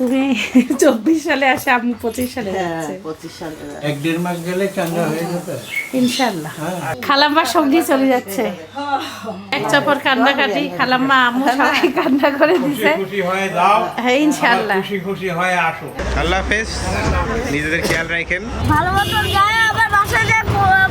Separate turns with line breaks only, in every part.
তুমি চব্বিশ সালে আসে আমি হ্যাঁ,
পঁচিশ সালে এক দেড় মাস গেলে চাঙ্গা হয়ে যাবে
ইনশাল্লাহ হ্যাঁ। খালাম্মার সঙ্গেই চলে যাচ্ছে এক চপর কান্নাকাটি খালাম্মা আম্মু হ্যাঁ, সবাই কান্না করে দিছে হ্যাঁ ইনশাল্লাহ
খুশি খুশি হয়ে আসো
আল্লাহ হাফেজ নিজেদের খেয়াল রাখেন
ভালো মতো আবার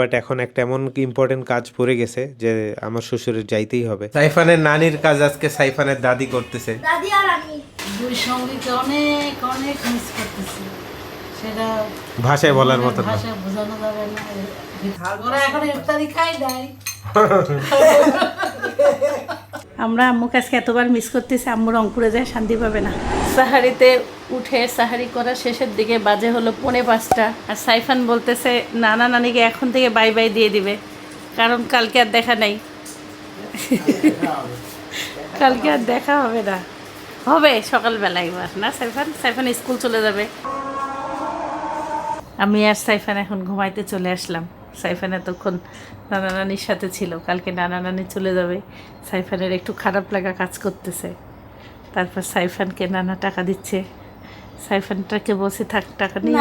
বাট এখন একটা এমন ইম্পর্টেন্ট কাজ পড়ে গেছে যে আমার শ্বশুরের যাইতেই হবে সাইফানের নানির কাজ আজকে সাইফানের দাদি করতেছে
দাদি আর আমি
দুই সঙ্গীকে অনেক অনেক মিস করতেছি
সেটা ভাষায় বলার মানে মতো ভাষায়
বোঝানো যাবে না আমরা আম্মু কাছে এতবার মিস করতেছি আম্মু রংপুরে যায় শান্তি পাবে না সাহারিতে উঠে সাহারি করার শেষের দিকে বাজে হলো পনে পাঁচটা আর সাইফান বলতেছে নানা নানিকে এখন থেকে বাই বাই দিয়ে দিবে কারণ কালকে আর দেখা নাই কালকে আর দেখা হবে না হবে সকালবেলা এবার না সাইফান সাইফান স্কুল চলে যাবে আমি আর সাইফান এখন ঘুমাইতে চলে আসলাম সাইফান এতক্ষণ নানা নানির সাথে ছিল কালকে নানা নানি চলে যাবে সাইফানের একটু খারাপ লাগা কাজ করতেছে তারপর সাইফানকে নানা টাকা দিচ্ছে সাইফানটাকে বসে থাক টাকা নিয়ে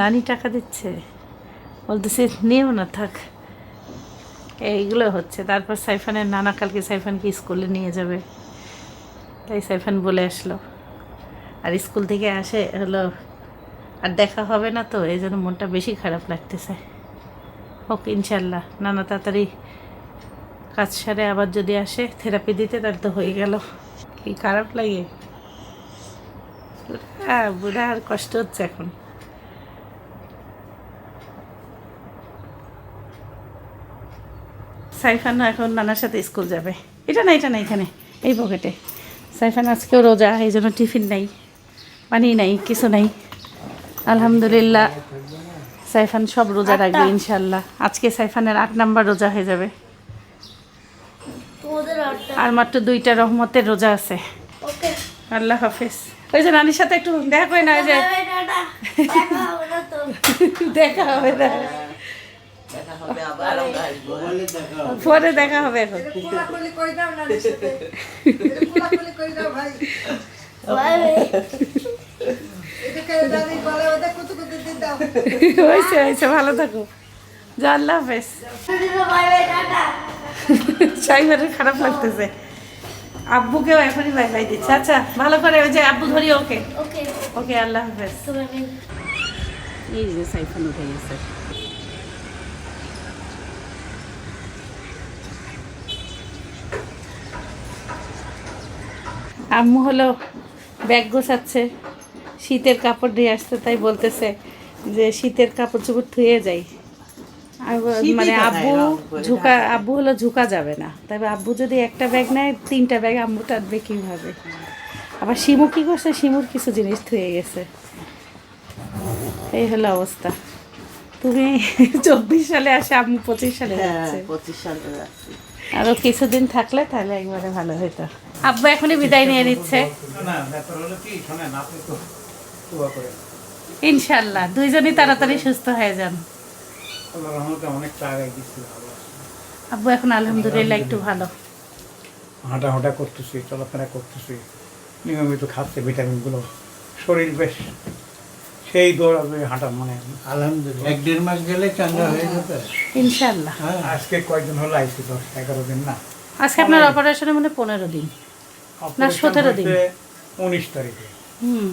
নানি টাকা দিচ্ছে বলতেছে নিও না থাক এইগুলো হচ্ছে তারপর সাইফানের নানা কালকে সাইফানকে স্কুলে নিয়ে যাবে তাই সাইফান বলে আসলো আর স্কুল থেকে আসে হলো আর দেখা হবে না তো এই জন্য মনটা বেশি খারাপ লাগতেছে হোক ইনশাল্লাহ নানা তাড়াতাড়ি কাজ সারে আবার যদি আসে থেরাপি দিতে তাহলে তো হয়ে গেল কি খারাপ লাগে হ্যাঁ বুড়া আর কষ্ট হচ্ছে এখন সাইফান এখন নানার সাথে স্কুল যাবে এটা না এটা না এখানে এই পকেটে সাইফান আজকেও রোজা এই জন্য টিফিন নাই পানি নাই কিছু নাই আলহামদুলিল্লাহ সাইফান সব রোজা রাখবে ইনশাল্লাহ আজকে সাইফানের আট নাম্বার রোজা হয়ে যাবে আর মাত্র দুইটা রহমতের রোজা আছে আল্লাহ হাফেজ ওই যে নানির সাথে একটু দেখা করে না যে দেখা হবে পরে দেখা হবে এখন
ভাই
হয়েছে হয়েছে ভালো থাকো যা আল্লাহ হাফেজ সাইবারের খারাপ লাগতেছে আব্বুকেও এখনই বাই বাই দিচ্ছে আচ্ছা ভালো করে ওই যে আব্বু ধরি ওকে ওকে আল্লাহ হাফেজ এই যে সাইফান উঠে গেছে আম্মু হলো ব্যাগ গোছাচ্ছে শীতের কাপড় দিয়ে আসতে তাই বলতেছে যে শীতের কাপড় চোপড় ধুয়ে যাই মানে আব্বু ঝুঁকা আব্বু হলো ঝুঁকা যাবে না তবে আব্বু যদি একটা ব্যাগ নেয় তিনটা ব্যাগ আব্বু টাটবে কীভাবে আবার শিমু কী করছে শিমুর কিছু জিনিস ধুয়ে গেছে এই হলো অবস্থা তুমি চব্বিশ সালে আসে আম্মু পঁচিশ সালে হ্যাঁ, পঁচিশ সালে আরো কিছুদিন থাকলে তাহলে একবারে ভালো হতো আব্বু এখনই বিদায় নিয়ে নিচ্ছে না ইনশাল্লাহ দুইজনই তাড়াতাড়ি সুস্থ হয়ে যান আব্বু এখন আলহামদুলিল্লাহ একটু ভালো
হাঁটা হাঁটা করতেছি চলাফেরা করতেছি নিয়মিত খাচ্ছে ভিটামিনগুলো শরীর বেশ সেই দৌড়াবে হাঁটা মানে
আলহামদুলিল্লাহ এক দেড় মাস গেলে চাঙ্গা হয়ে যাবে
ইনশাল্লাহ
হ্যাঁ। আজকে কয়েকদিন হলো আইসি দশ এগারো দিন না
আজকে আপনার অপারেশনে মানে পনেরো দিন না সতেরো দিন
উনিশ তারিখে হুম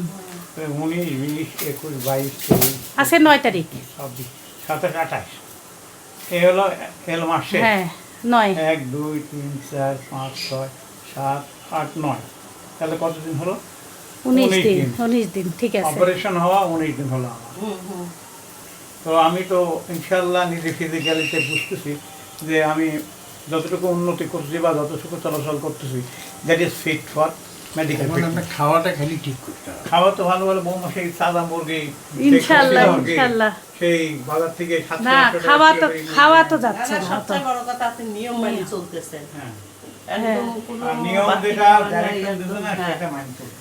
উনিশ বিশ একুশ বাইশ তেইশ
আজকে নয় তারিখ
ছাব্বিশ সাতাশ আঠাশ এ হলো এল মাসে হ্যাঁ, নয় এক দুই তিন চার পাঁচ ছয় সাত আট নয় তাহলে কতদিন হলো
উনিশ দিন উনিশ দিন ঠিক আছে
অপারেশন হওয়া উনিশ দিন হলো আমার তো আমি তো ইনশাল্লাহ নিজে ফিজিক্যালিতে বুঝতেছি যে আমি যতটুকু উন্নতি করছি বা যতটুকু চলাচল করতেছি দ্যাট ইজ ফিট ফর
খাওয়াটা খালি ঠিক
খাওয়া তো ভালো ভালো বৌমা সেই সাদা মুরগি
ইনশাআল্লাহ
সেই বাজার থেকে
খাওয়া তো খাওয়া তো যাচ্ছে না সবচেয়ে বড় কথা আপনি নিয়ম মেনে চলতেছেন হ্যাঁ হ্যাঁ। হ্যাঁ।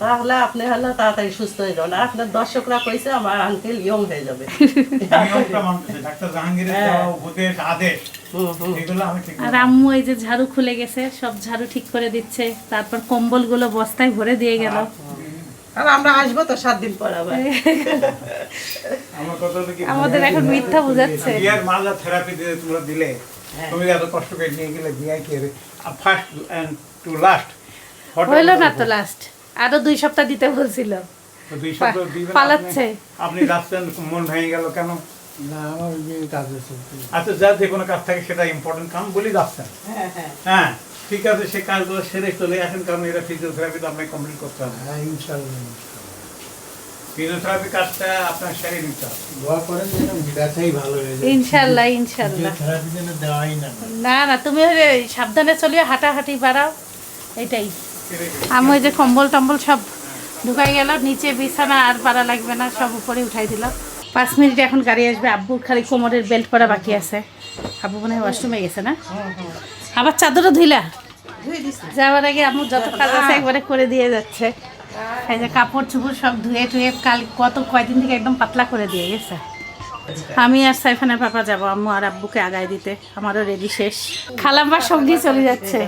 তাহলে আপনি তাড়াতাড়ি সুস্থ হয়ে যাবেন আর আপনার দর্শকরা কইছে আমার আঙ্কেল ইয়ং হয়ে যাবে হ্যাঁ। আম্মু এই যে ঝাড়ু খুলে গেছে সব ঝাড়ু ঠিক করে দিচ্ছে তারপর কম্বল গুলো বস্তায় ভরে দিয়ে গেল আর আমরা আসবো তো সাত দিন পর আবার আমাদের এখন মিথ্যা বোঝাচ্ছে
দিলে হ্যাঁ। তুমি এত কষ্ট করে নিয়ে গেলে কি ফার্স্ট অ্যান্ড টু লাস্ট
না তো লাস্ট আরো দুই সপ্তাহ দিতে বলছিল
দুই সপ্তাহ পালাচ্ছে আপনি মন ভেঙে গেল কেন
না আমার কাজ আছে
আচ্ছা যা যে কোনো কাজ থাকে সেটা ইম্পর্টেন্ট কাম বলি যাচ্ছেন হ্যাঁ, হ্যাঁ হ্যাঁ ঠিক আছে সে কাজগুলো সেরে চলে আসেন কারণ এরা ফিজিওথেরাপি তো আপনাকে কমপ্লিট করতে হবে
হ্যাঁ ইনশাআল্লাহ
ফিজিওথেরাপি কাজটা আপনার সেরে নিতে
দোয়া করেন যেন ব্যথাই ভালো হয়ে
যায় ইনশাআল্লাহ ইনশাআল্লাহ
থেরাপি যেন দেওয়াই না
না না তুমি সাবধানে চলিও হাঁটাহাঁটি বাড়াও এটাই আমি ওই যে কম্বল টম্বল সব ঢুকাই গেল নিচে বিছানা আর পারা লাগবে না সব উপরে উঠাই দিলাম পাঁচ মিনিট এখন গাড়ি আসবে আব্বুর খালি কোমরের বেল্ট পরা বাকি আছে আব্বু মনে হয় ওয়াশরুমে গেছে না আবার চাদরও ধুইলা যাওয়ার আগে আম্মু যত কাজ আছে একবারে করে দিয়ে যাচ্ছে এই যে কাপড় চুপড় সব ধুয়ে টুয়ে কাল কত কয়দিন থেকে একদম পাতলা করে দিয়ে গেছে আমি আর সাইফানের পাপা যাবো আম্মু আর আব্বুকে আগায় দিতে আমারও রেডি শেষ খালাম বা সঙ্গে চলে যাচ্ছে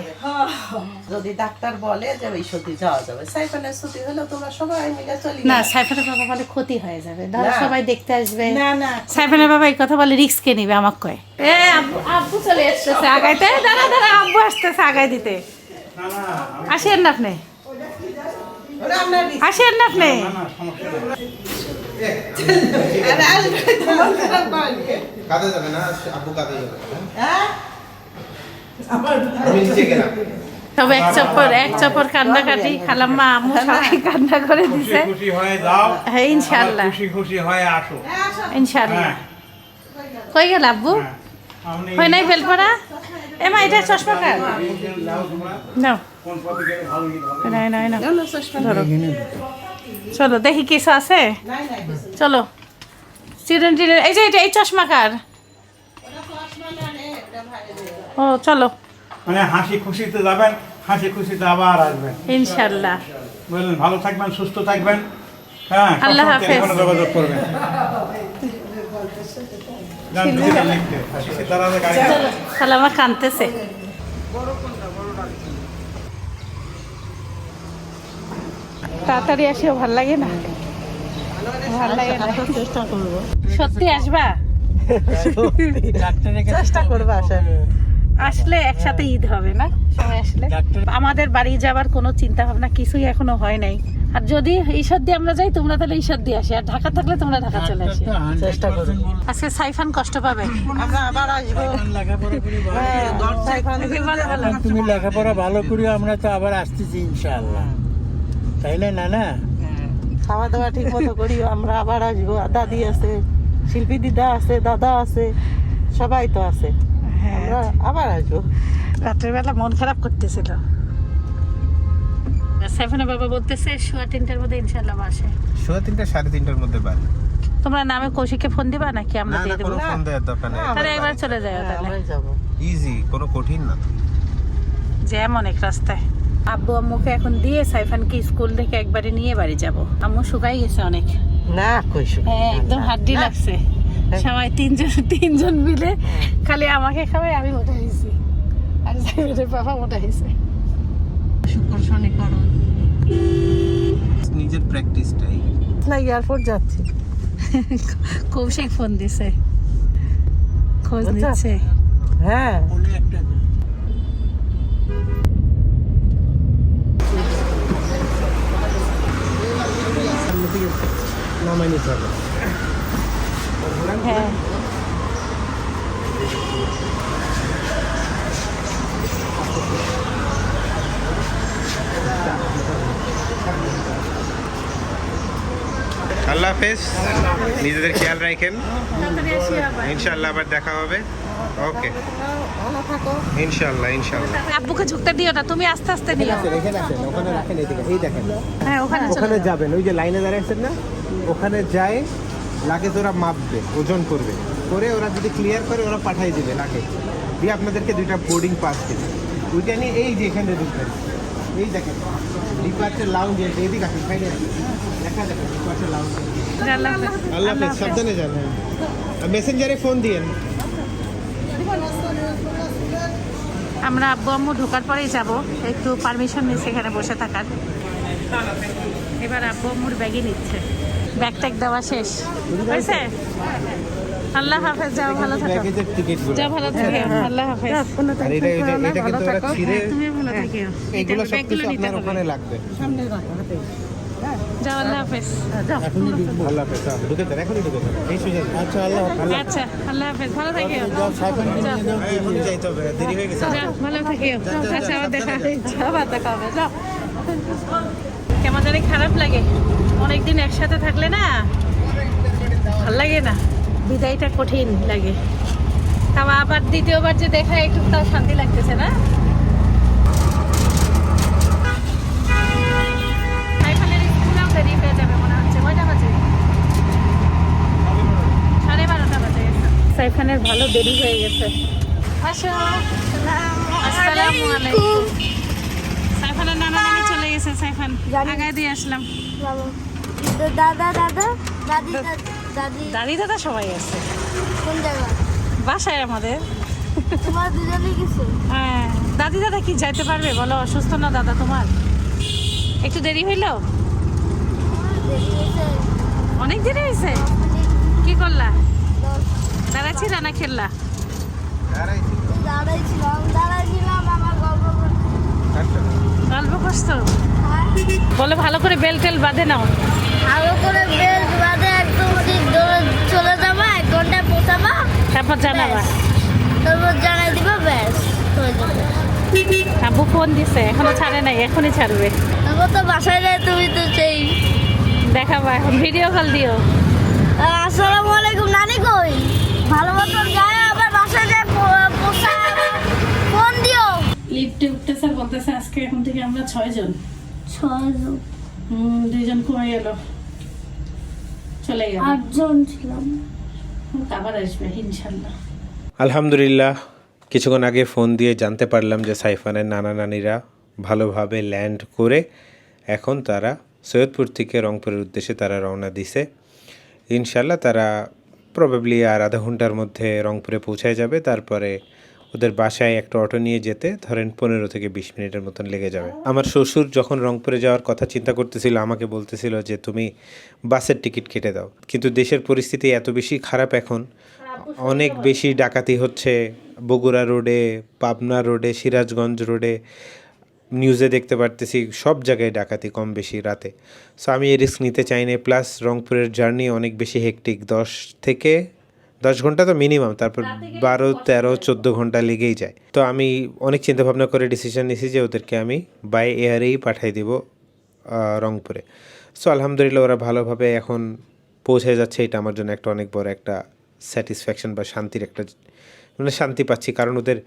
যদি ডাক্তার বলে যে ওই সতী যাওয়া যাবে সাইফানের সতী হলে তোমরা সবাই মিলে চলি না সাইফানের বাবা বলে ক্ষতি হয়ে যাবে ধর সবাই দেখতে আসবে না না সাইফানের বাবা এই কথা বলে রিস্ক কে নিবে আমাকে কয় এ আব্বু আব্বু চলে আসছে আগাইতে দাঁড়া দাঁড়া আব্বু আসতেছে আগায় দিতে না না আসেন না আপনি আসেন না আপনি হ্যাঁ? এক চপ্পর এক চপ্পর কান্নাকাটি খালাম মা আমু সবাই কান্না করে দিছে
খুশি হয়ে যাও
হ্যাঁ ইনশাআল্লাহ
খুশি খুশি হয়ে আসো হ্যাঁ,
ইনশাআল্লাহ হ্যাঁ। কই গেল আব্বু হয় নাই বেলপাড়া এ মা এটা চশমা কার নাও নাই নাই না ধরো চলো দেখি কিছু আছে চলো চিরন টিরন এই যে এটা এই চশমা কার ও চলো
মানে হাসি খুশিতে যাবেন হাসি খুশিতে আবার আসবেন
ইনশাআল্লাহ
বললেন ভালো থাকবেন সুস্থ থাকবেন
হ্যাঁ আল্লাহ হাফেজ যোগাযোগ করবেন হ্যাঁ। তাহলে আমার তাড়াতাড়ি আসিও ভাল লাগে না ভাল লাগে আচ্ছা, আচ্ছা, চেষ্টা করবো সত্যি আসবা চেষ্টা করবা আসার আসলে একসাথে ঈদ হবে না সবাই আসলে আমাদের বাড়ি যাবার কোনো চিন্তা ভাবনা কিছুই এখনো হয় নাই আর যদি ঈশ্বর দিয়ে আমরা যাই তোমরা তাহলে ঈশ্বর দিয়ে আসি আর ঢাকা থাকলে তোমরা ঢাকা চলে আসি চেষ্টা করো আজকে সাইফান কষ্ট পাবে আমরা আচ্ছা, আবার আসবো
হ্যাঁ, তুমি লেখাপড়া ভালো করি আমরা তো আবার আসতেছি ইনশাআল্লাহ তাই না না না হ্যাঁ।
খাওয়া দাওয়া ঠিক মতো করিও আমরা আবার আসবো দাদি আছে শিল্পী দিদা আছে দাদা আছে সবাই তো আছে হ্যাঁ। আমরা আবার আসবো রাত্রেবেলা মন খারাপ করতেছিল সাইফানা বাবা বলতেছে সোয়া তিনটার মধ্যে ইনশাল্লাহ বাসে
সোয়া তিনটা সাড়ে তিনটার মধ্যে বাড়ি
তোমরা নামে কৌশিককে ফোন দিবা নাকি আমরা দিয়ে
দেবো না ফোন দেওয়ার দরকার নেই
তাহলে একবার চলে যাও হ্যাঁ, তাহলে
ইজি কোনো কঠিন না
জ্যাম অনেক রাস্তায় আব্বু আম্মুকে এখন দিয়ে সাইফানকে স্কুল থেকে একবারে নিয়ে বাড়ি যাব আম্মু শুকাই গেছে অনেক
না কই শুকাই
হ্যাঁ, একদম হাড্ডি লাগছে সবাই তিনজন তিনজন মিলে খালি আমাকে খাবে আমি মোটা হয়েছি আর জামিরের বাবা মোটা হয়েছে সুকর্ষণীকরণ
নিজের প্র্যাকটিসটাই
না এয়ারপোর্ট যাচ্ছি কৌশিক ফোন দিছে খোঁজ নিচ্ছে
হ্যাঁ নামাই নিতে হবে হ্যাঁ
আল্লাহ হাফেজ নিজেদের খেয়াল রাখেন ইনশাল্লাহ আবার দেখা হবে ওকে ইনশাল্লাহ ইনশাল্লাহ
আব্বুকে ঝুঁকতে দিও না তুমি আস্তে আস্তে দিও
দেখেন আছেন ওখানে রাখেন এদিকে এই দেখেন হ্যাঁ ওখানে ওখানে যাবেন ওই যে লাইনে দাঁড়িয়ে দাঁড়াইছেন না ওখানে যায় লাগে তোরা মাপবে ওজন করবে করে ওরা যদি ক্লিয়ার করে ওরা পাঠিয়ে দেবে নাকে দিয়ে আপনাদেরকে দুইটা বোর্ডিং পাস দেবে ওইটা নিয়ে এই যে এখানে ঢুকবেন এই দেখেন ডিপার্চার লাউঞ্জ এদিকে আসেন সাইডে দেখা দেখেন ডিপার্চার লাউঞ্জ
আল্লাহ মেসেঞ্জারে ফোন হ্যাঁ। দিয়েন
আমরা আব্বু আম্মু ঢোকার পরেই যাব একটু পারমিশন নিচ্ছে এখানে বসে থাকার এবার আব্বু আম্মুর ব্যাগই নিচ্ছে ব্যাগ ট্যাগ দেওয়া শেষ হয়েছে আল্লাহ হাফেজ যাও ভালো থাকো যাও ভালো থাকো আল্লাহ হাফেজ
আর এটা এটা তুমি ভালো থাকো
হ্যাঁ, হ্যাঁ,
এগুলো সব কিছু আপনার ওখানে লাগবে সামনে হ্যাঁ,
রাখো আল্লাহ হাফেজ আচ্ছা আচ্ছা আল্লাহ হাফেজ ভালো ভালো আচ্ছা, কেমন জানি খারাপ লাগে অনেকদিন একসাথে থাকলে না ভাল লাগে না বিদায়টা কঠিন লাগে তাও আবার দ্বিতীয়বার যে দেখা একটু তাও শান্তি লাগতেছে না সাইফানের ভালো দেরি হয়ে গেছে আসসালামু আলাইকুম সাইফানের নানা নানি চলে গেছে সাইফান আগায় দিয়ে আসলাম
তো দাদা দাদা দাদি দাদি
দাদি দাদা সবাই আছে কোন জায়গা বাসায় আমাদের
তোমার দুজনে কিছু
হ্যাঁ দাদি দাদা কি যাইতে পারবে বলো অসুস্থ না দাদা তোমার একটু দেরি হইল অনেক দেরি হয়েছে কি করলা দাঁড়াচ্ছিলা না খেললা গল্প করছো হ্যাঁ। বলে ভালো করে বেল টেল বাঁধে নাও
ভালো করে বেল বাদে একদম ঠিক চলে যাবা এক ঘন্টায় পৌঁছাবা
তারপর জানাবা
তারপর জানাই দিব ব্যাস হয়ে যাবে
ফোন দিছে এখনো ছাড়ে নাই এখনই ছাড়বে
আব্বু তো বাসায় যায় তুমি তো সেই
দেখাবা এখন ভিডিও কল দিও
আসসালামু আলাইকুম নানি কই ভালো মতন যায় আবার বাসায় যায় ফোন দিও
লিফটে উঠতেছে বলতেছে আজকে এখন থেকে আমরা ছয়জন ছয়জন হুম দুইজন কমে গেলো চলে
আটজন ছিলাম
আলহামদুলিল্লাহ কিছুক্ষণ আগে ফোন দিয়ে জানতে পারলাম যে সাইফানের নানা নানিরা ভালোভাবে ল্যান্ড করে এখন তারা সৈয়দপুর থেকে রংপুরের উদ্দেশ্যে তারা রওনা দিছে ইনশাল্লাহ তারা প্রবাবলি আর আধা ঘন্টার মধ্যে রংপুরে পৌঁছায় যাবে তারপরে ওদের বাসায় একটা অটো নিয়ে যেতে ধরেন পনেরো থেকে বিশ মিনিটের মতন লেগে যাবে আমার শ্বশুর যখন রংপুরে যাওয়ার কথা চিন্তা করতেছিল আমাকে বলতেছিল যে তুমি বাসের টিকিট কেটে দাও কিন্তু দেশের পরিস্থিতি এত বেশি খারাপ এখন অনেক বেশি ডাকাতি হচ্ছে বগুড়া রোডে পাবনা রোডে সিরাজগঞ্জ রোডে নিউজে দেখতে পারতেছি সব জায়গায় ডাকাতি কম বেশি রাতে সো আমি এই রিস্ক নিতে চাই না প্লাস রংপুরের জার্নি অনেক বেশি হেকটিক দশ থেকে দশ ঘন্টা তো মিনিমাম তারপর বারো তেরো চোদ্দো ঘন্টা লেগেই যায় তো আমি অনেক চিন্তা ভাবনা করে ডিসিশন নিয়েছি যে ওদেরকে আমি বাই এয়ারেই পাঠাই দিব রংপুরে সো আলহামদুলিল্লাহ ওরা ভালোভাবে এখন পৌঁছে যাচ্ছে এটা আমার জন্য একটা অনেক বড় একটা স্যাটিসফ্যাকশন বা শান্তির একটা মানে শান্তি পাচ্ছি কারণ ওদের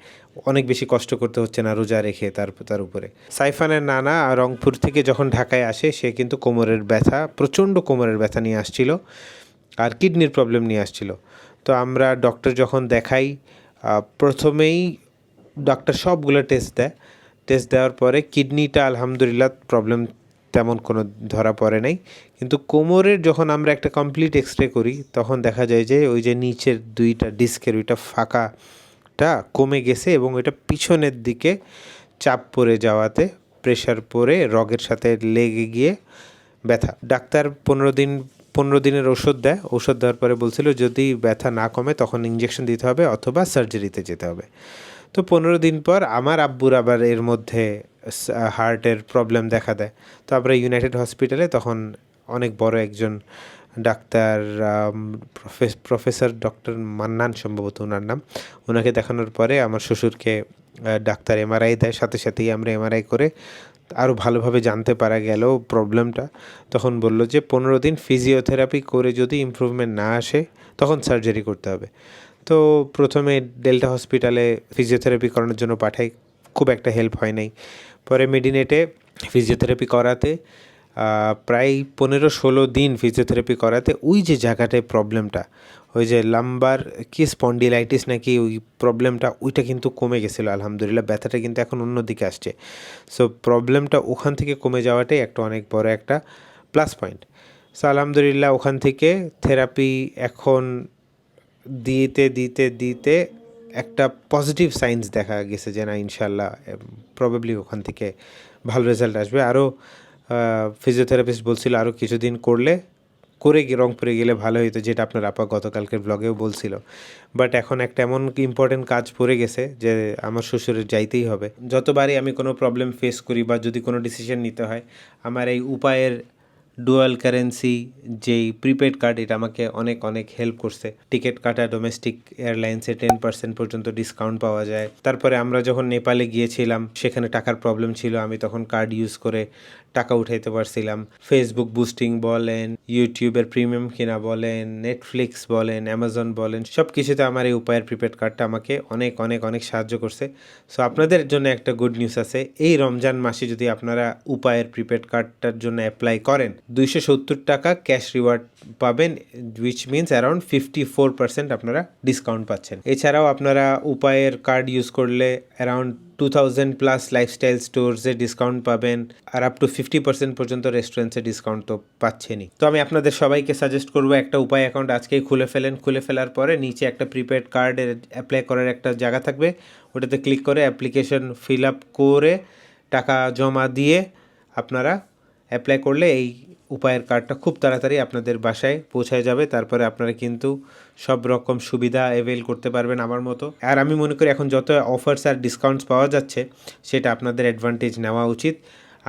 অনেক বেশি কষ্ট করতে হচ্ছে না রোজা রেখে তার তার উপরে সাইফানের নানা রংপুর থেকে যখন ঢাকায় আসে সে কিন্তু কোমরের ব্যথা প্রচণ্ড কোমরের ব্যথা নিয়ে আসছিল আর কিডনির প্রবলেম নিয়ে আসছিল তো আমরা ডক্টর যখন দেখাই প্রথমেই ডাক্তার সবগুলো টেস্ট দেয় টেস্ট দেওয়ার পরে কিডনিটা আলহামদুলিল্লাহ প্রবলেম তেমন কোনো ধরা পড়ে নাই কিন্তু কোমরের যখন আমরা একটা কমপ্লিট এক্স রে করি তখন দেখা যায় যে ওই যে নিচের দুইটা ডিস্কের ওইটা ফাঁকাটা কমে গেছে এবং ওইটা পিছনের দিকে চাপ পড়ে যাওয়াতে প্রেশার পরে রগের সাথে লেগে গিয়ে ব্যথা ডাক্তার পনেরো দিন পনেরো দিনের ওষুধ দেয় ওষুধ দেওয়ার পরে বলছিল যদি ব্যথা না কমে তখন ইঞ্জেকশন দিতে হবে অথবা সার্জারিতে যেতে হবে তো পনেরো দিন পর আমার আব্বুর আবার এর মধ্যে হার্টের প্রবলেম দেখা দেয় তো আমরা ইউনাইটেড হসপিটালে তখন অনেক বড় একজন ডাক্তার প্রফেসর ডক্টর মান্নান সম্ভবত ওনার নাম ওনাকে দেখানোর পরে আমার শ্বশুরকে ডাক্তার এমআরআই দেয় সাথে সাথেই আমরা এমআরআই করে আরও ভালোভাবে জানতে পারা গেল প্রবলেমটা তখন বলল যে পনেরো দিন ফিজিওথেরাপি করে যদি ইম্প্রুভমেন্ট না আসে তখন সার্জারি করতে হবে তো প্রথমে ডেল্টা হসপিটালে ফিজিওথেরাপি করানোর জন্য পাঠাই খুব একটা হেল্প হয় নাই পরে মেডিনেটে ফিজিওথেরাপি করাতে প্রায় পনেরো ষোলো দিন ফিজিওথেরাপি করাতে ওই যে জায়গাটায় প্রবলেমটা ওই যে লাম্বার কি স্পন্ডিলাইটিস নাকি ওই প্রবলেমটা ওইটা কিন্তু কমে গেছিলো আলহামদুলিল্লাহ ব্যথাটা কিন্তু এখন অন্য দিকে আসছে সো প্রবলেমটা ওখান থেকে কমে যাওয়াটাই একটা অনেক বড় একটা প্লাস পয়েন্ট সো আলহামদুলিল্লাহ ওখান থেকে থেরাপি এখন দিতে দিতে দিতে একটা পজিটিভ সাইন্স দেখা গেছে যে না ইনশাল্লাহ প্রবেবলি ওখান থেকে ভালো রেজাল্ট আসবে আরও ফিজিওথেরাপিস্ট বলছিল আরও কিছুদিন করলে করে রংপুরে গেলে ভালো হতো যেটা আপনার আপা গতকালকের ব্লগেও বলছিল বাট এখন একটা এমন ইম্পর্টেন্ট কাজ পড়ে গেছে যে আমার শ্বশুরের যাইতেই হবে যতবারই আমি কোনো প্রবলেম ফেস করি বা যদি কোনো ডিসিশন নিতে হয় আমার এই উপায়ের ডুয়াল কারেন্সি যেই প্রিপেড কার্ড এটা আমাকে অনেক অনেক হেল্প করছে টিকিট কাটা ডোমেস্টিক এয়ারলাইন্সে টেন পার্সেন্ট পর্যন্ত ডিসকাউন্ট পাওয়া যায় তারপরে আমরা যখন নেপালে গিয়েছিলাম সেখানে টাকার প্রবলেম ছিল আমি তখন কার্ড ইউজ করে টাকা উঠাইতে পারছিলাম ফেসবুক বুস্টিং বলেন ইউটিউবের প্রিমিয়াম কিনা বলেন নেটফ্লিক্স বলেন অ্যামাজন বলেন সব কিছুতে আমার এই উপায়ের প্রিপেড কার্ডটা আমাকে অনেক অনেক অনেক সাহায্য করছে সো আপনাদের জন্য একটা গুড নিউজ আছে এই রমজান মাসে যদি আপনারা উপায়ের প্রিপেড কার্ডটার জন্য অ্যাপ্লাই করেন দুইশো সত্তর টাকা ক্যাশ রিওয়ার্ড পাবেন which means around fifty four percent আপনারা ডিসকাউন্ট পাচ্ছেন এছাড়াও আপনারা উপায়ের কার্ড ইউজ করলে around two thousand plus lifestyle স্টোরসে ডিসকাউন্ট পাবেন আর আপ টু ফিফটি পার্সেন্ট পর্যন্ত রেস্টুরেন্টসে ডিসকাউন্ট তো পাচ্ছেনই তো আমি আপনাদের সবাইকে সাজেস্ট করব একটা উপায় অ্যাকাউন্ট আজকেই খুলে ফেলেন খুলে ফেলার পরে নিচে একটা প্রিপেড কার্ডের অ্যাপ্লাই করার একটা জায়গা থাকবে ওটাতে ক্লিক করে অ্যাপ্লিকেশন ফিল আপ করে টাকা জমা দিয়ে আপনারা অ্যাপ্লাই করলে এই উপায়ের কার্ডটা খুব তাড়াতাড়ি আপনাদের বাসায় পৌঁছায় যাবে তারপরে আপনারা কিন্তু সব রকম সুবিধা অ্যাভেল করতে পারবেন আমার মতো আর আমি মনে করি এখন যত অফার্স আর ডিসকাউন্টস পাওয়া যাচ্ছে সেটা আপনাদের অ্যাডভান্টেজ নেওয়া উচিত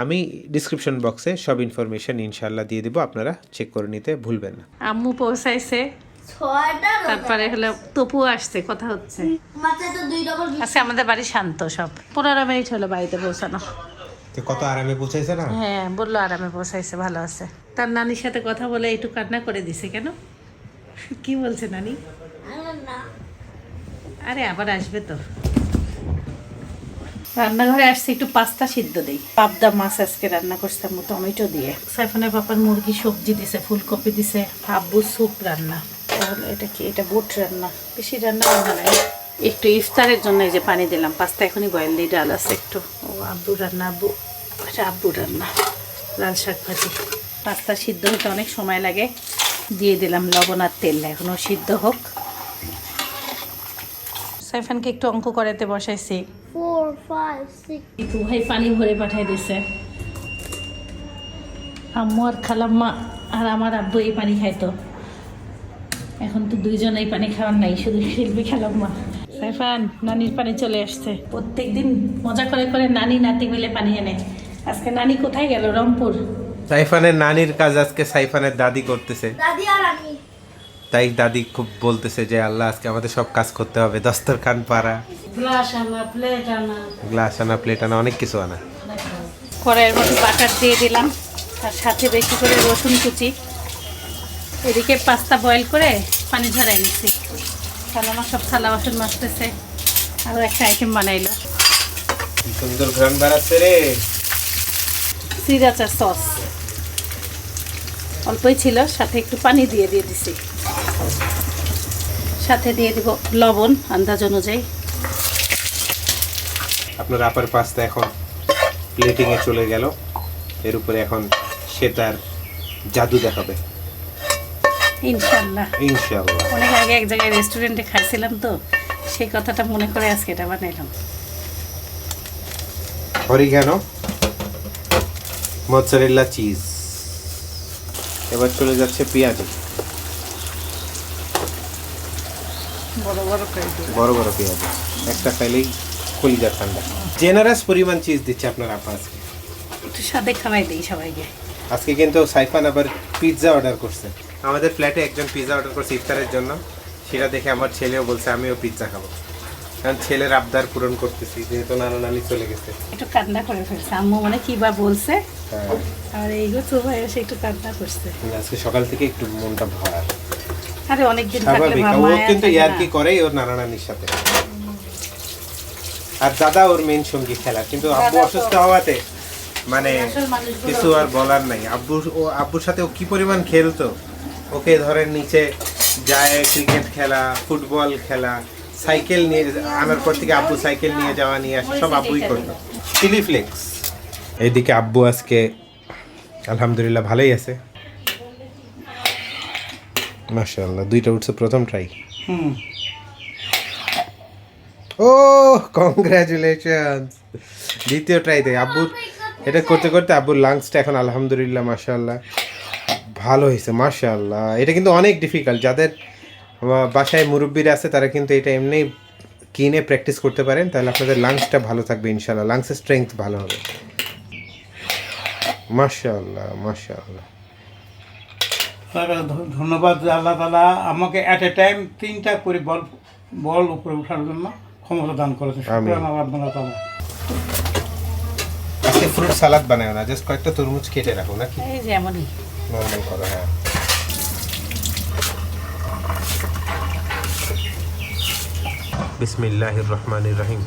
আমি ডিসক্রিপশন বক্সে সব ইনফরমেশন ইনশাল্লাহ দিয়ে দিব আপনারা চেক করে নিতে ভুলবেন না আম্মু পৌঁছাইছে তারপরে হলো তপু আসছে কথা হচ্ছে আজকে আচ্ছা, আমাদের বাড়ি শান্ত সব পনেরো মিনিট হলো বাড়িতে পৌঁছানো কত আরামে পৌঁছাইছে না হ্যাঁ বললো আরামে পৌঁছাইছে ভালো আছে তার নানির সাথে কথা বলে একটু কান্না করে দিছে কেন কি বলছে নানি আরে আবার আসবে তো রান্নাঘরে আসছে একটু পাস্তা সিদ্ধ দিই পাবদা মাছ আজকে রান্না করছিলাম টমেটো দিয়ে সাইফানের পাপার মুরগি সবজি দিছে ফুলকপি দিছে হাব্বু স্যুপ রান্না তাহলে এটা কি এটা বুট রান্না বেশি রান্না রান্না নাই একটু ইফতারের জন্য এই যে পানি দিলাম পাস্তা এখনই বয়েল দিয়ে ডাল আছে একটু ও আব্বু রান্না আব্বু এটা আব্বু রান্না লাল শাক ভাজি পাস্তা সিদ্ধ হতে অনেক সময় লাগে দিয়ে দিলাম লবণ আর তেল এখনও সিদ্ধ হোক সাইফানকে একটু অঙ্ক করাতে বসাইছি ভাই পানি ভরে পাঠাই দিছে আম্মু আর খালাম্মা আর আমার আব্বু এই পানি খাইতো এখন তো দুইজনেই এই পানি খাওয়ার নাই শুধু শিল্পী খালাম্মা সাইফান নানির পানি চলে আসছে প্রত্যেকদিন মজা করে করে নানি নাতি মিলে পানি এনে আজকে নানি কোথায় গেল রংপুর সাইফানের নানির কাজ আজকে সাইফানের দাদি করতেছে দাদি আর আমি তাই দাদি খুব বলতেছে যে আল্লাহ আজকে আমাদের সব কাজ করতে হবে দস্তরখান পাড়া গ্লাস আনা প্লেট আনা গ্লাস আনা প্লেট আনা অনেক কিছু আনা কড়াইয়ের মধ্যে বাটার দিয়ে দিলাম তার সাথে বেশি করে রসুন কুচি এদিকে পাস্তা বয়েল করে পানি ঝরাই নিচ্ছি তাহলে আমার সব থালা বাসন মাসতেছে আরও একটা আইটেম বানাইলো সুন্দর ঘ্রান বাড়াচ্ছে রে সিরাচার সস অল্পই ছিল সাথে একটু পানি দিয়ে দিয়ে দিছি সাথে দিয়ে দিব লবণ আন্দাজ অনুযায়ী আপনার আপার পাস্তা এখন প্লেটিংয়ে চলে গেল এর উপরে এখন সে তার জাদু দেখাবে ইনশাল্লাহ ইনশাল্লাহ অনেক আগে এক জায়গায় রেস্টুরেন্টে খাইছিলাম তো সেই কথাটা মনে করে আজকে এটা বানাইলাম হরিগানো মোজারেলা চিজ এবার চলে যাচ্ছে পেঁয়াজি বড় বড় পেঁয়াজ একটা খাইলেই কলিজা ঠান্ডা জেনারাস পরিমাণ চিজ দিচ্ছে আপনার আপা আজকে একটু সাথে খাওয়াই দিই সবাইকে আজকে কিন্তু সাইফান আবার পিৎজা অর্ডার করছে আমাদের ফ্ল্যাটে একজন পিৎজা অর্ডার করছে ইফতারের জন্য সেটা দেখে আমার ছেলেও বলছে আমিও পিৎজা খাবো কারণ ছেলের আবদার পূরণ করতেছি যেহেতু নানা নানি চলে গেছে একটু কান্না করে ফেলছে আম্মু মানে কি বা বলছে হ্যাঁ। আর এইগুলো তো ভাই এসে একটু কান্না করছে আজকে সকাল থেকে একটু মনটা ভার আরে অনেক দিন থাকলে ও কিন্তু ইয়ার কি করে ওর নানা নানির সাথে আর দাদা ওর মেন সঙ্গী খেলা কিন্তু আব্বু অসুস্থ হওয়াতে মানে কিছু আর বলার নাই আব্বু ও আব্বুর সাথে ও কি পরিমাণ খেলতো ওকে ধরেন নিচে যায় ক্রিকেট খেলা ফুটবল খেলা সাইকেল নিয়ে আনার পর থেকে আব্বু সাইকেল নিয়ে যাওয়া নিয়ে আসে সব আব্বুই করতো চিলি ফ্লেক্স এইদিকে আব্বু আজকে আলহামদুলিল্লাহ ভালোই আছে মাশাআল্লাহ দুইটা উঠছে প্রথম ট্রাই ও কংগ্রাচুলেশন দ্বিতীয় দেয় আব্বু এটা করতে করতে আব্বুর লাংসটা এখন আলহামদুলিল্লাহ মাশাআল্লাহ ভালো হয়েছে মাশাআল্লাহ এটা কিন্তু অনেক ডিফিকাল্ট যাদের বাসায় মুরব্বীরা আছে তারা কিন্তু এটা এমনি কিনে প্র্যাকটিস করতে পারেন তাহলে আপনাদের লাংসটা ভালো থাকবে ইনশাল্লাহ লাংসের স্ট্রেংথ ভালো হবে মাশাল্লাহ মাশাল্লাহ ধন্যবাদ আল্লাহ তালা আমাকে অ্যাট এ টাইম তিনটা করে বল বল উপরে ওঠার জন্য ক্ষমতা দান করেছে আজকে ফ্রুট সালাদ বানায় না জাস্ট কয়েকটা তরমুজ কেটে রাখো নাকি এই যেমনই নরমাল করো হ্যাঁ বিসমিল্লাহির রহমানির রহিম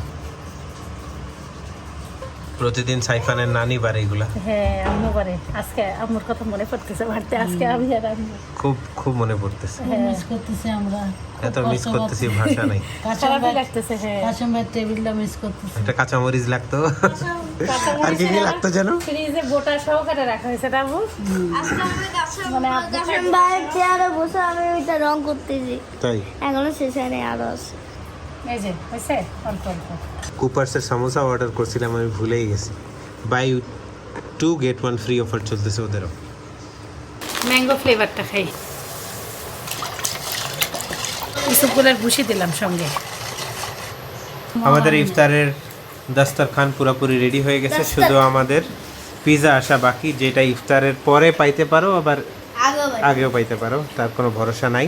প্রতিদিন সাইফানের নানি বাড়ি এগুলো হ্যাঁ আম্মু বাড়ি আজকে আম্মুর কথা মনে পড়তেছে বাড়তে আজকে আমি আর আম্মু খুব খুব মনে পড়তেছে হ্যাঁ। মিস করতেছি আমরা এত মিস করতেছি ভাষা নাই কাঁচা মরিচ লাগতেছে হ্যাঁ কাঁচা মরিচ টেবিলটা মিস করতেছি এটা কাঁচা মরিচ লাগতো আর কি কি লাগতো জানো ফ্রিজে গোটা সহকারে রাখা হয়েছে তা আম্মু আজকে আমরা কাঁচামরিচ বাইরে আর বসে আমি ওইটা রং করতেছি তাই এখনো শেষ হয়নি আর আছে হয়েছে কুপার্সের সামোসা অর্ডার করছিলাম আমি ভুলেই গেছি buy two get one free offer চলতেছে ওদেরও ম্যাঙ্গো ফ্লেভারটা খাই ইসবগুলার ভুষি দিলাম সঙ্গে আমাদের ইফতারের দাস্তারখান পুরোপুরি রেডি হয়ে গেছে শুধু আমাদের পিজা আসা বাকি যেটা ইফতারের পরে পাইতে পারো আবার আগেও পাইতে পারো তার কোনো ভরসা নাই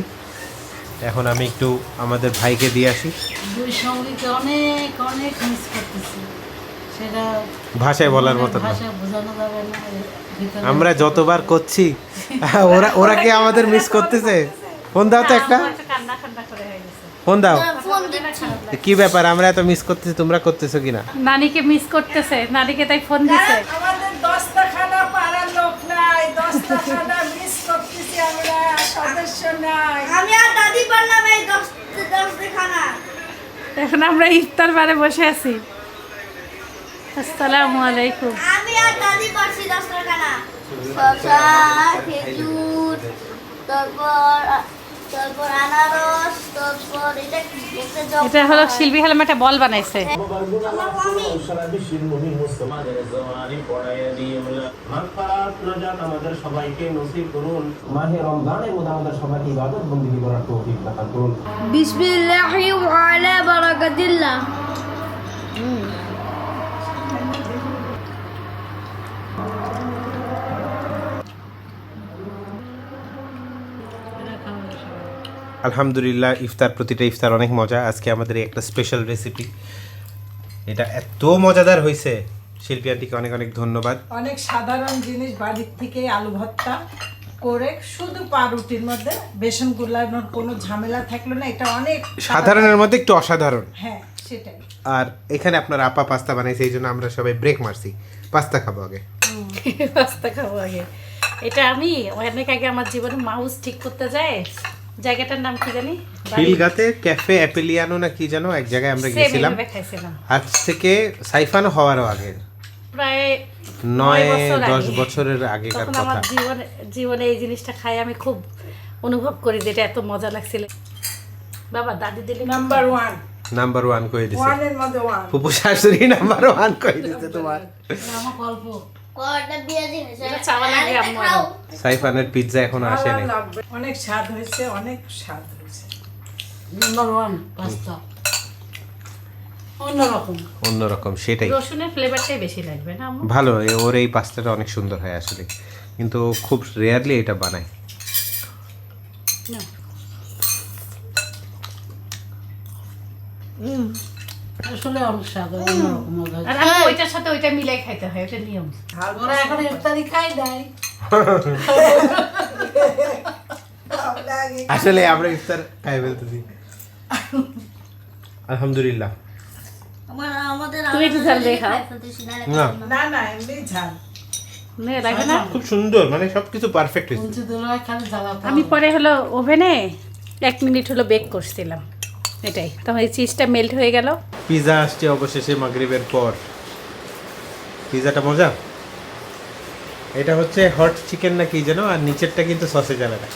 এখন আমি একটু আমাদের ভাইকে দিয়ে আসি দুই সঙ্গীকে অনেক অনেক মিস করতেছি সেটা ভাষায় বলার মতো না আমরা যতবার করছি হ্যাঁ, ওরা ওরা কি আমাদের মিস করতেছে ফোন দাও তো একটা ফোন দাও কি ব্যাপার আমরা এত মিস করতেছি তোমরা করতেছো কিনা নানিকে মিস করতেছে নানিকে তাই ফোন দিছে আমাদের খানা পাড়ার লোক নাই খানা সদস্য নাই আমি আর দাদি পারলাম এই দশ দশ এখন আমরা ইফতার বারে বসে আছি আসসালামু আলাইকুম আমি আর দাদি পারছি দশ খেজুর তারপর তারপর আনারস তারপর এটা এটা হলো শিল্পী হেলমেটে বল বানাইছে আমাদের সবাইকে নসিব করুন মাহে রমজানের মধ্যে আমাদের সবাইকে ইবাদত বন্দী করার তৌফিক দান করুন বিসমিল্লাহি ওয়া আলা আলহামদুলিল্লাহ ইফতার প্রতিটা ইফতার অনেক মজা আজকে আমাদের একটা স্পেশাল রেসিপি এটা এত মজাদার হয়েছে শিল্পী আন্টিকে অনেক অনেক ধন্যবাদ অনেক সাধারণ জিনিস বাড়ির থেকে আলু ভর্তা করে শুধু পাউরুটির মধ্যে বেসন গুলানোর কোনো ঝামেলা থাকলো না এটা অনেক সাধারণের মধ্যে একটু অসাধারণ হ্যাঁ সেটাই আর এখানে আপনার আপা পাস্তা বানাইছে এই জন্য আমরা সবাই ব্রেক মারছি পাস্তা খাবো আগে পাস্তা খাবো আগে এটা আমি অনেক আগে আমার জীবনে মাউস ঠিক করতে যায় জায়গাটার নাম কি জানি খিলগাতে ক্যাফে অ্যাপেলিয়ানো না কি জানো এক জায়গায় আমরা গিয়েছিলাম আজ থেকে সাইফান হওয়ারও আগে প্রায় নয় দশ বছরের আগে আমার জীবনে জীবনে এই জিনিসটা খাই আমি খুব অনুভব করি যে এটা এত মজা লাগছিল বাবা দাদি দিদি নাম্বার ওয়ান নাম্বার ওয়ান কই দিছে ফুপু শাশুড়ি নাম্বার ওয়ান কই দিছে তোমার আমার গল্প সাইফানের পিৎজা এখন আসেনি অনেক স্বাদ হয়েছে অনেক স্বাদ হয়েছে নাম্বার ওয়ান পাস্তা সেটাই ভালো ওর এই পাস্তাটা অনেক সুন্দর হয় আসলে কিন্তু খুব রেয়ারলি এটা বানায় না আসলে অনেক আর আমি হ্যাঁ। ওইটার সাথে ওইটা মিলাই খাইতে হয় নিয়ম ওরা এখন ইফতারি খাই দেয় আসলে আমরা ইফতার খাই আলহামদুলিল্লাহ খুব সুন্দর মানে সবকিছু পারফেক্ট আমি পরে হলো ওভেনে এক মিনিট হলো বেক করছিলাম এটাই তোমার চিজটা মেল্ট হয়ে গেল পিজা আসছে অবশেষে মাগরিবের পর পিজাটা মজা এটা হচ্ছে হট চিকেন না কি যেন আর নিচেরটা কিন্তু সসেজ আলাদা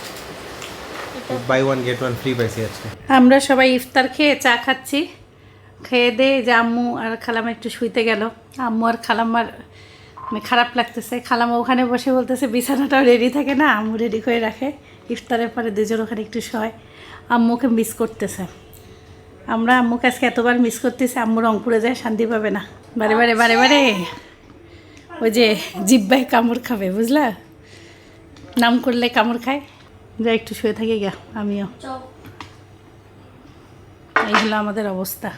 buy one get one free পাইছি আজকে আমরা সবাই ইফতার খেয়ে চা খাচ্ছি খেয়ে দিয়ে যে আম্মু আর খালাম একটু শুইতে গেল আম্মু আর খালাম্মার মানে খারাপ লাগতেছে খালাম ওখানে বসে বলতেছে বিছানাটাও রেডি থাকে না আম্মু রেডি করে রাখে ইফতারের পরে দুজন ওখানে একটু শয় আম্মুকে মিস করতেছে আমরা আম্মু কাজকে এতবার মিস করতেছি আম্মু রংপুরে যায় শান্তি পাবে না বারে বারে বারে বারে ওই যে জিব্বায় কামড় খাবে বুঝলা নাম করলে কামড় খায় যা একটু শুয়ে থাকে গা আমিও এই হলো আমাদের অবস্থা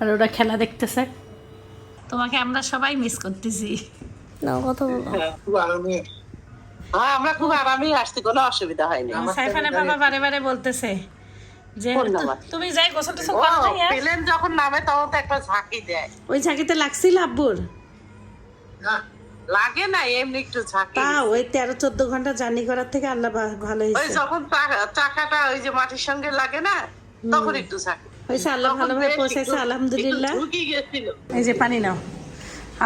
আর ওরা খেলা দেখতেছে তোমাকে আমরা সবাই মিস করতেছি হ্যাঁ, হ্যাঁ, আমরা খুব আরামে আসতে কোনো অসুবিধা হয়নি হ্যাঁ, সাইফানের বাবা বারে বারে বলতেছে তুমি যাই হ্যাঁ? যখন নামে তখন তো একটা ঝাঁকি দেয় ওই ঝাঁকিতে লাগছিল আব্বুর লাগে না এমনি একটু ওই তেরো চোদ্দ ঘন্টা জার্নি করার থেকে আল্লাহ যখন চাকাটা ওই যে মাটির সঙ্গে লাগে না তখন একটু আল্লাহ আলহামদুলিল্লাহ এই যে পানি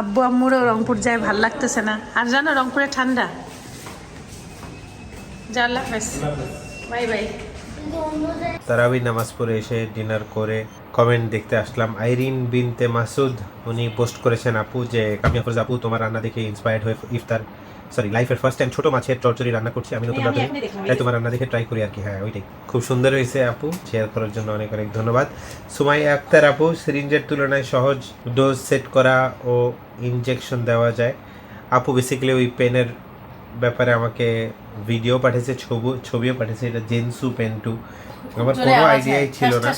আব্বু আম্মুরও রংপুর যায় ভাল লাগতেছে না আর জানো রংপুরে ঠান্ডা যা আল্লাহ বাই বাই তারাবি নামাজ পড়ে এসে ডিনার করে কমেন্ট দেখতে আসলাম আইরিন বিনতে মাসুদ উনি পোস্ট করেছেন আপু যে কামিয়া আপনার আপু তোমার রান্না দেখে ইন্সপায়ার্ড হয়ে ইফতার সরি লাইফের ফার্স্ট টাইম ছোটো মাছের টর্চরি রান্না করছি আমি নতুন হ্যাঁ, রাঁধুনি তাই তোমার রান্না দেখে ট্রাই করি আর কি হ্যাঁ ওইটাই খুব সুন্দর হয়েছে আপু শেয়ার করার জন্য অনেক অনেক ধন্যবাদ সুমাই আক্তার আপু সিরিঞ্জের তুলনায় সহজ ডোজ সেট করা ও ইনজেকশন দেওয়া যায় আপু বেসিক্যালি ওই পেনের ব্যাপারে আমাকে ভিডিও পাঠিয়েছে ছবি ছবিও পাঠিয়েছে এটা জেনসু পেন্টু আমার কোনো আইডিয়াই ছিল না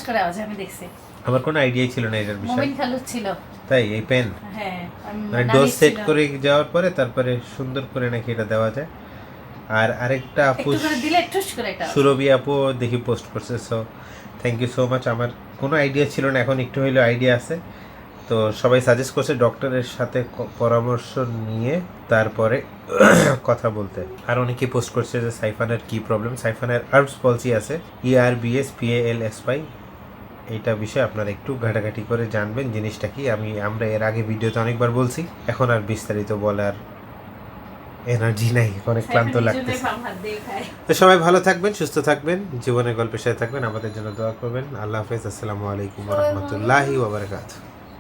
আমার কোনো আইডিয়াই ছিল না এটার বিষয়ে ছিল তাই এই পেন হ্যাঁ, মানে ডোজ সেট করে যাওয়ার পরে তারপরে সুন্দর করে নাকি এটা দেওয়া যায় আর আরেকটা আপু সুরভি আপু দেখি পোস্ট করছে so thank you so much আমার কোনো আইডিয়া ছিল না এখন একটু হইলেও আইডিয়া আছে তো সবাই সাজেস্ট করছে ডক্টরের সাথে পরামর্শ নিয়ে তারপরে কথা বলতে আর অনেকে পোস্ট করছে যে সাইফানের কি প্রবলেম সাইফানের আর্মস পলসি আছে ইআরবিএস পিএএলএস ওয়াই এইটা বিষয়ে আপনারা একটু ঘাটাঘাটি করে জানবেন জিনিসটা কি আমি আমরা এর আগে ভিডিওতে অনেকবার বলছি এখন আর বিস্তারিত বলার এনার্জি নাই অনেক ক্লান্ত লাগতেছে তো সবাই ভালো থাকবেন সুস্থ থাকবেন জীবনের গল্পের সাথে থাকবেন আমাদের জন্য দোয়া করবেন আল্লাহ হাফেজ আসসালামু আলাইকুম রহমতুল্লাহি ওবরাকাতুহু